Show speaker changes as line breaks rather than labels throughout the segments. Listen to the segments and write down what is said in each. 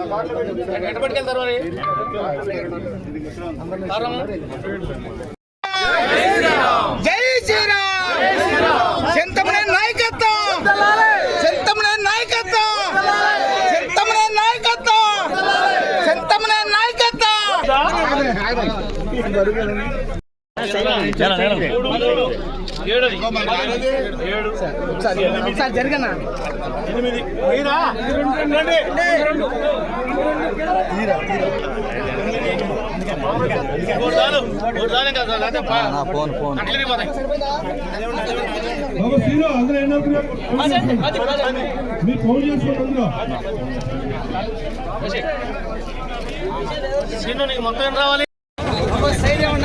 పెట్టండి అమ్మా
జై శ్రీరామ్! చింతమనే నాయకత్వం! చింతమనే నాయకత్వం! చింతమనే నాయకత్వం! చింతమనే నాయకత్వం! ఒకసారి జరగనా
బాబా ఫోన్ అందరూ ఎన్నో ఫోన్ చేసుకోండి అందరూ
మొత్తం రావాలి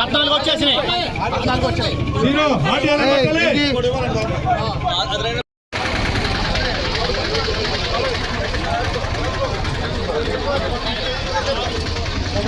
పద్నాలుగు వచ్చేసినాయి.
సీను ఆట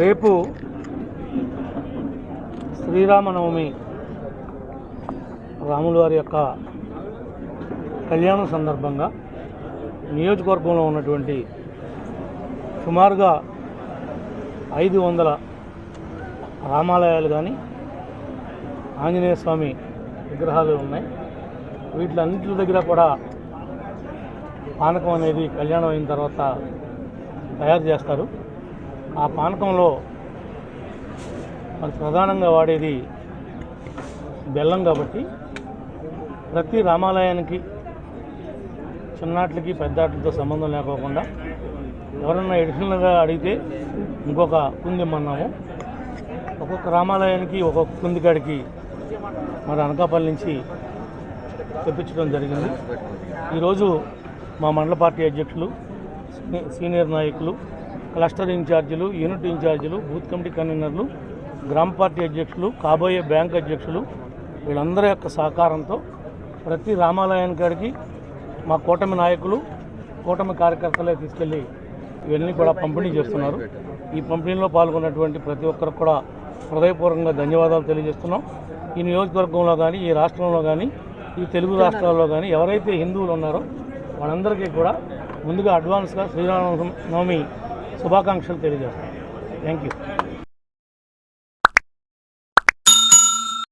రేపు శ్రీరామనవమి రాములు వారి యొక్క కళ్యాణం సందర్భంగా నియోజకవర్గంలో ఉన్నటువంటి సుమారుగా ఐదు వందల రామాలయాలు కానీ ఆంజనేయ స్వామి విగ్రహాలు ఉన్నాయి. వీటిలన్నింటి దగ్గర కూడా పానకం అనేది కళ్యాణం అయిన తర్వాత తయారు చేస్తారు. ఆ పానకంలో మరి ప్రధానంగా వాడేది బెల్లం కాబట్టి ప్రతి రామాలయానికి చిన్నాట్లకి పెద్దాట్లతో సంబంధం లేకోకుండా ఎవరన్నా ఎడిషనల్గా అడిగితే ఇంకొక కుంది ఇమ్మన్నాము. ఒక్కొక్క రామాలయానికి ఒక్కొక్క కుందికాడికి మరి అనకాపల్లి నుంచి తెప్పించడం జరిగింది. ఈరోజు మా మండల పార్టీ అధ్యక్షులు సీనియర్ నాయకులు క్లస్టర్ ఇన్ఛార్జీలు యూనిట్ ఇన్ఛార్జీలు బూత్ కమిటీ కన్వీనర్లు గ్రామ పార్టీ అధ్యక్షులు కాబోయే బ్యాంక్ అధ్యక్షులు వీళ్ళందరి యొక్క సహకారంతో ప్రతి రామాలయాని కాడికి మా కూటమి నాయకులు కూటమి కార్యకర్తలే తీసుకెళ్ళి ఇవన్నీ కూడా పంపిణీ చేస్తున్నారు. ఈ పంపిణీలో పాల్గొన్నటువంటి ప్రతి ఒక్కరికి కూడా హృదయపూర్వకంగా ధన్యవాదాలు తెలియజేస్తున్నాం. ఈ నియోజకవర్గంలో కానీ ఈ రాష్ట్రంలో కానీ ఈ తెలుగు రాష్ట్రాల్లో కానీ ఎవరైతే హిందువులు ఉన్నారో వాళ్ళందరికీ కూడా ముందుగా అడ్వాన్స్గా శ్రీరామ నవమి శుభాకాంక్షలు తెలియజేస్తాం థ్యాంక్ యూ